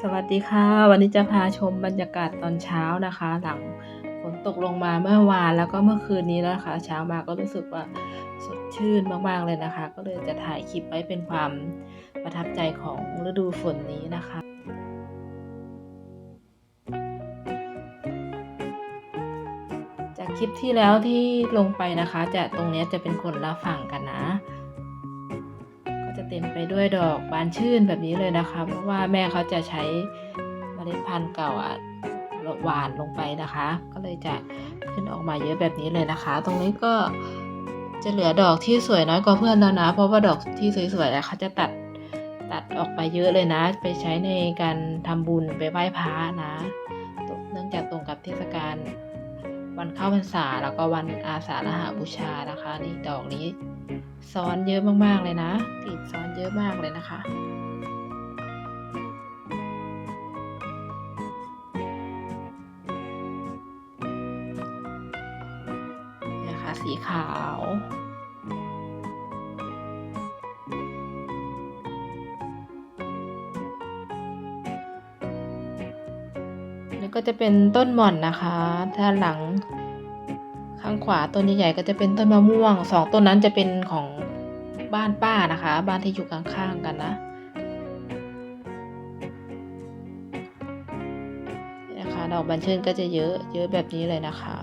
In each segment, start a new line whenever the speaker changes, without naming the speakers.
สวัสดีค่ะ วันนี้จะพาชมบรรยากาศตอนเช้านะคะ หลังฝนตกลงมาเมื่อวานแล้วก็เมื่อคืนนี้นะคะ เช้ามาก็รู้สึกว่าสดชื่นมากๆเลยนะคะ ก็เลยจะถ่ายคลิปไว้เป็นความประทับใจของฤดูฝนนี้นะคะจากคลิปที่แล้วที่ลงไปนะคะ จะตรงนี้จะเป็นคนละฝั่งกันนะ เต็มไปด้วยดอกบานชื่นแบบนี้เลยนะคะ เพราะว่าแม่เขาจะใช้เมล็ดพันธุ์เก่าอะหวานลงไปนะคะ ก็เลยจะขึ้นออกมาเยอะแบบนี้เลยนะคะ ตรงนี้ก็จะเหลือดอกที่สวยน้อยกว่าเพื่อนแล้วนะ เพราะว่าดอกที่สวยๆเขาจะตัดตัดออกไปเยอะเลยนะ ไปใช้ในการทำบุญไปไหว้พระนะ เนื่องจากตรงกับเทศกาลวันเข้าพรรษาแล้วก็วันอาสาฬหบูชานะคะนี่ดอกนี้ ซ้อนเยอะมากๆเลยนะกลีบซ้อนเยอะมากเลยนะคะนี่นะคะสีขาวนี่ก็จะเป็นต้นหม่อนนะคะด้านหลังางขวาต้นใหญ่ๆก็จะเป็นต้นมะม่วงสองต้นนั้นจะเป็นของบ้านป้านะคะ บ้านที่อยู่ข้างๆกันนะนะคะดอกบันชื่นก็จะเยอะเยอะแบบนี้เลยนะคะ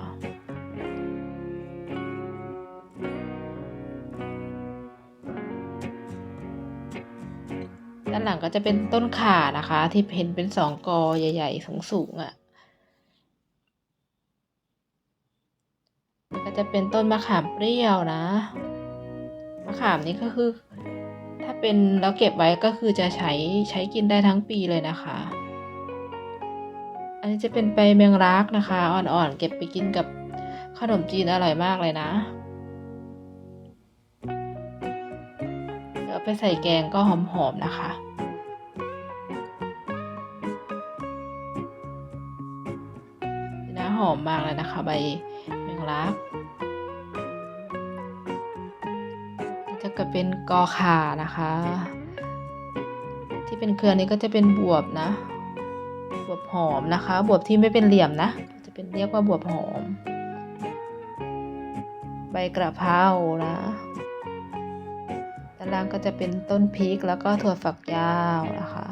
ด้านหลังก็จะเป็นต้นข่านะคะ ที่เห็นเป็นสองกอใหญ่ ๆ สูงๆอะ่ะ จะเป็นต้นมะขามเปรี้ยวนะ มะขามนี่ก็คือ ถ้าเป็นแล้วเก็บไว้ก็คือจะใช้ใช้กินได้ทั้งปีเลยนะคะ อันนี้จะเป็นใบแมงลักนะคะ อ่อนๆเก็บไปกินกับขนมจีนอร่อยมากเลยนะเดี๋ยวไปใส่แกงก็หอมๆนะคะนี่นะหอมมากเลยนะคะ ใบแมงลัก จะก็เป็นกอขานะคะ ที่เป็นเครือนี้ก็จะเป็นบวบนะ บวบหอมนะคะ บวบที่ไม่เป็นเหลี่ยมนะ จะเป็นเรียกว่าบวบหอม ใบกระเพรานะด้านล่างก็จะเป็นต้นพริกแล้วก็ถั่วฝักยาวนะคะ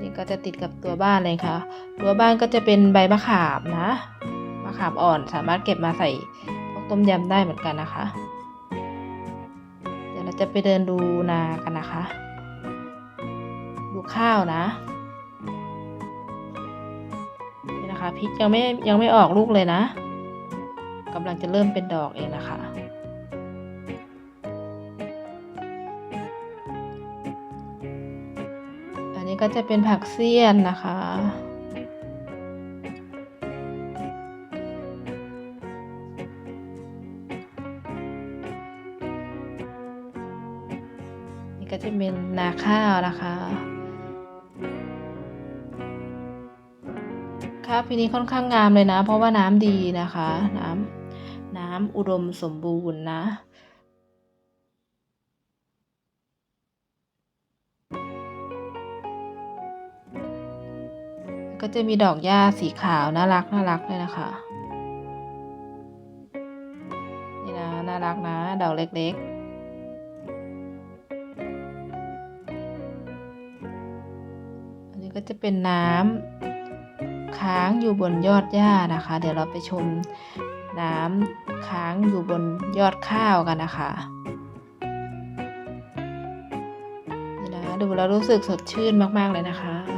นี่ก็จะติดกับตัวบ้านเลยค่ะ ตัวบ้านก็จะเป็นใบมะขามนะ มะขามอ่อนสามารถเก็บมาใส่พวกต้มยำได้เหมือนกันนะคะ จะไปเดินดูนากันนะคะ ดูข้าวนะ นี่นะคะพริกยังไม่ยังไม่ออกลูกเลยนะกำลังจะเริ่มเป็นดอกเองนะคะ อันนี้ก็จะเป็นผักเสี้ยนนะคะ นี่ก็จะเป็นนาข้าวนะคะข้าวปีนี้ค่อนข้างงามเลยนะ เพราะว่าน้ำดีนะคะ น้ำน้ำอุดมสมบูรณ์นะก็จะมีดอกหญ้าสีขาวน่ารักน่ารักเลยนะคะ นี่นะน่ารักนะ ดอกเล็กๆ ก็จะเป็นน้ำค้างอยู่บนยอดหญ้านะคะ เดี๋ยวเราไปชมน้ำค้างอยู่บนยอดข้าวกันนะคะนี่นะดูแล้วรู้สึกสดชื่นมาก ๆ เลยนะคะค่ะ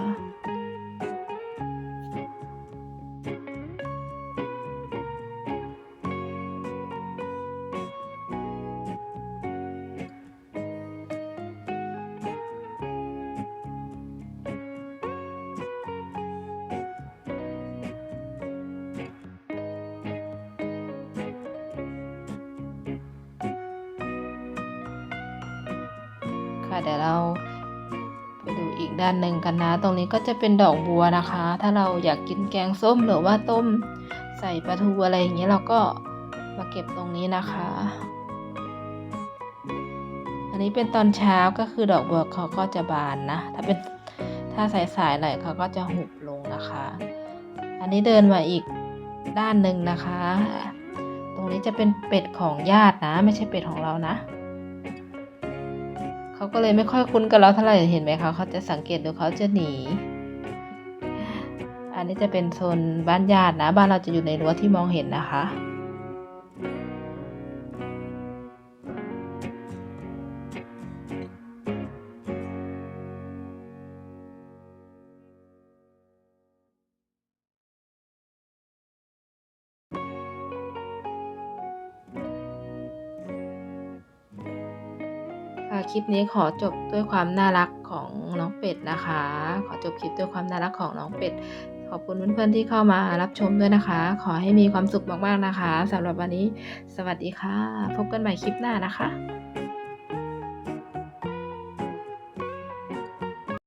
เดี๋ยวเราไปดูอีกด้านหนึ่งกันนะ ตรงนี้ก็จะเป็นดอกบัวนะคะ ถ้าเราอยากกินแกงส้มหรือว่าต้มใส่ปลาทูอะไรอย่างเงี้ยเราก็มาเก็บตรงนี้นะคะ อันนี้เป็นตอนเช้าก็คือดอกบัวเขาก็จะบานนะ ถ้าเป็นถ้าสายๆหน่อยเขาก็จะหุบลงนะคะ อันนี้เดินมาอีกด้านหนึ่งนะคะ ตรงนี้จะเป็นเป็ดของญาตินะ ไม่ใช่เป็ดของเรานะ เขาก็เลยไม่ค่อยคุ้นกับเราเท่าไหร่เห็นไหมคะเขาจะสังเกตดูเขาจะหนี อันนี้จะเป็นโซนบ้านญาตินะ บ้านเราจะอยู่ในรั้วที่มองเห็นนะคะ ค่ะคลิปนี้ขอจบด้วยความน่ารักของน้องเป็ดนะคะ ขอจบคลิปด้วยความน่ารักของน้องเป็ด ขอบคุณเพื่อนๆที่เข้ามารับชมด้วยนะคะ ขอให้มีความสุขมากๆนะคะสำหรับวันนี้ สวัสดีค่ะ พบกันใหม่คลิปหน้านะคะ